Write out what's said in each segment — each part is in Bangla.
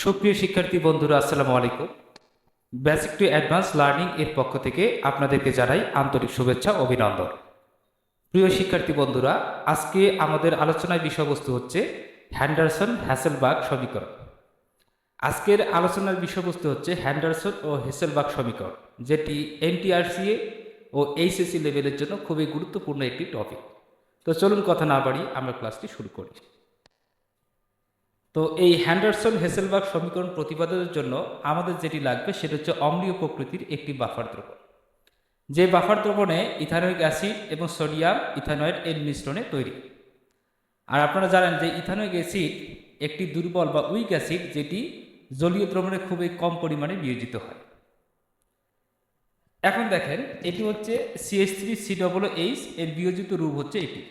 সুপ্রিয় শিক্ষার্থী বন্ধুরা, আসসালামু আলাইকুম। বেসিক টু অ্যাডভান্স লার্নিং এর পক্ষ থেকে আপনাদেরকে জানাই আন্তরিক শুভেচ্ছা, অভিনন্দন। প্রিয় শিক্ষার্থী বন্ধুরা, আজকে আমাদের আলোচনার বিষয়বস্তু হচ্ছে হ্যান্ডারসন হ্যাসেলবাগ সমীকরণ। আজকের আলোচনার বিষয়বস্তু হচ্ছে হ্যান্ডারসন ও হেসেলবাগ সমীকরণ, যেটি এনটিআরসিএ ও এইচএসসি লেভেলের জন্য খুবই গুরুত্বপূর্ণ একটি টপিক তো চলুন কথা না বাড়িয়ে আমরা ক্লাসটি শুরু করি। তো এই হ্যান্ডারসন হেসেলবার্গ সমীকরণ প্রতিপাদনের জন্য আমাদের যেটি লাগবে সেটা হচ্ছে অম্লীয় প্রকৃতির একটি বাফার দ্রবণ। যে বাফার দ্রবণে ইথানোয়িক অ্যাসিড এবং সোডিয়াম ইথানয়েড এর মিশ্রণে তৈরি। আর আপনারা জানেন যে ইথানোয়িক অ্যাসিড একটি দুর্বল বা উইক অ্যাসিড যেটি জলীয় দ্রবণে খুবই কম পরিমাণে বিয়োজিত হয়। এখন দেখেন, এটি হচ্ছে CS three C double H এর বিয়োজিত রূপ হচ্ছে এটি।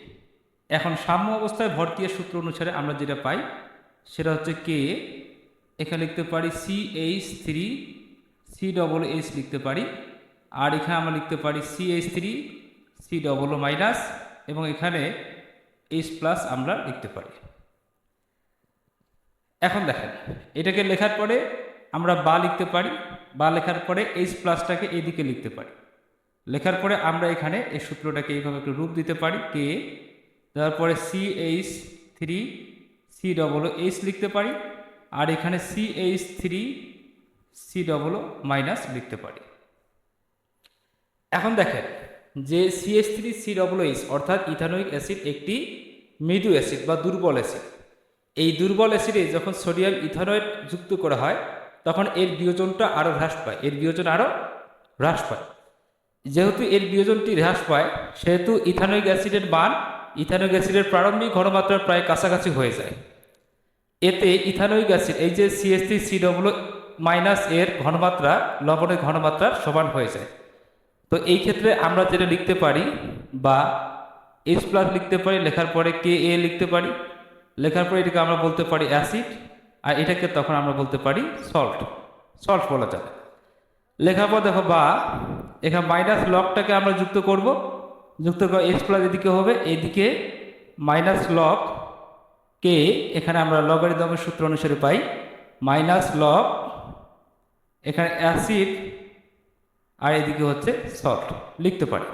এখন সাম্য অবস্থায় ভর্তির সূত্র অনুসারে আমরা যেটা পাই সেটা হচ্ছে কে? এখানে লিখতে পারি C H three C double H লিখতে পারি। আর এখানে আমরা লিখতে পারি C H three C double O minus এবং এখানে এইচ প্লাস আমরা লিখতে পারি। এখন দেখেন, এটাকে লেখার পরে আমরা বা লিখতে পারি, বা লেখার পরে এইচ প্লাসটাকে এদিকে লিখতে পারি। লেখার পরে আমরা এখানে এই সূত্রটাকে এইভাবে একটু রূপ দিতে পারি, কে? তারপরে C H three C double H লিখতে পারি, আর এখানে C H three C double minus লিখতে পারি। এখন দেখেন যে CS three C double H অর্থাৎ ইথানোয়িক অ্যাসিড একটি মৃদু অ্যাসিড বা দুর্বল অ্যাসিড। এই দুর্বল অ্যাসিডে যখন সোডিয়াম ইথানয়েড যুক্ত করা হয়, তখন এর বিয়োজনটা আরও হ্রাস পায়। এর বিয়োজন আরও হ্রাস পায়। যেহেতু এর বিয়োজনটি হ্রাস পায়, সেহেতু ইথানোয়িক অ্যাসিডের মান, ইথানোয়িক অ্যাসিডের প্রারম্ভিক ঘনমাত্রার প্রায় কাছাকাছি হয়ে যায়। এতে ইথানোয়িক অ্যাসিড, এই যে CS three C double minus এর ঘনমাত্রা, লবণের ঘনমাত্রার সমান হয়ে যায়। তো এই ক্ষেত্রে আমরা যেটা লিখতে পারি বা এইচ প্লাস লিখতে পারি, লেখার পরে কে এ লিখতে পারি। লেখার পরে এটাকে আমরা বলতে পারি অ্যাসিড, আর এটাকে তখন আমরা বলতে পারি সল্ট সল্ট বলা যাবে। লেখার পর দেখো বা, এখানে মাইনাস লকটাকে আমরা যুক্ত করব। যুক্ত করে এইচ প্লাস এদিকে হবে, এদিকে মাইনাস লক কে? এখানে আমরা লগারিদমের সূত্র অনুসারে পাই মাইনাস লক এখানে অ্যাসিড আর এদিকে হচ্ছে সল্ট লিখতে পারি।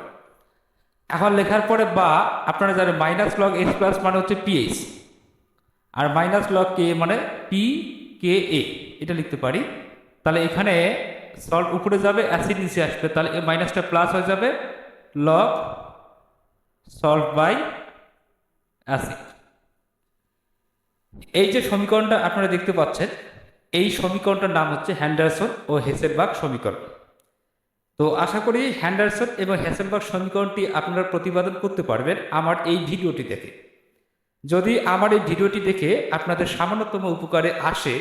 এখন লেখার পরে বা, আপনারা জানেন মাইনাস লগ এইচ প্লাস মানে হচ্ছে পিএইচ আর মাইনাস লগ কে মানে পি কে এ এটা লিখতে পারি। তাহলে এখানে সল্ট উপরে যাবে অ্যাসিড নিচে আসবে, তাহলে এই মাইনাসটা প্লাস হয়ে যাবে লগ সল্ট বাই অ্যাসিড এই যে সমীকরণটা আপনারা দেখতে পাচ্ছেন, এই সমীকরণটার নাম হচ্ছে হ্যান্ডারসন ও হেসেলবাগ সমীকরণ। তো আশা করি হ্যান্ডারসন এবং হ্যাসেলবাগ সমীকরণটি আপনারা প্রতিপাদন করতে পারবেন আমার এই ভিডিওটি দেখে। যদি আমার এই ভিডিওটি দেখে আপনাদের সামান্যতম উপকারে আসে,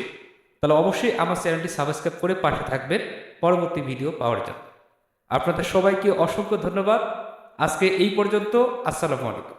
তাহলে অবশ্যই আমার চ্যানেলটি সাবস্ক্রাইব করে পাশে থাকবেন। পরবর্তী ভিডিও পাওয়ার জন্য। আপনাদের সবাইকে অসংখ্য ধন্যবাদ। আজকে এই পর্যন্ত, আসসালামু আলাইকুম।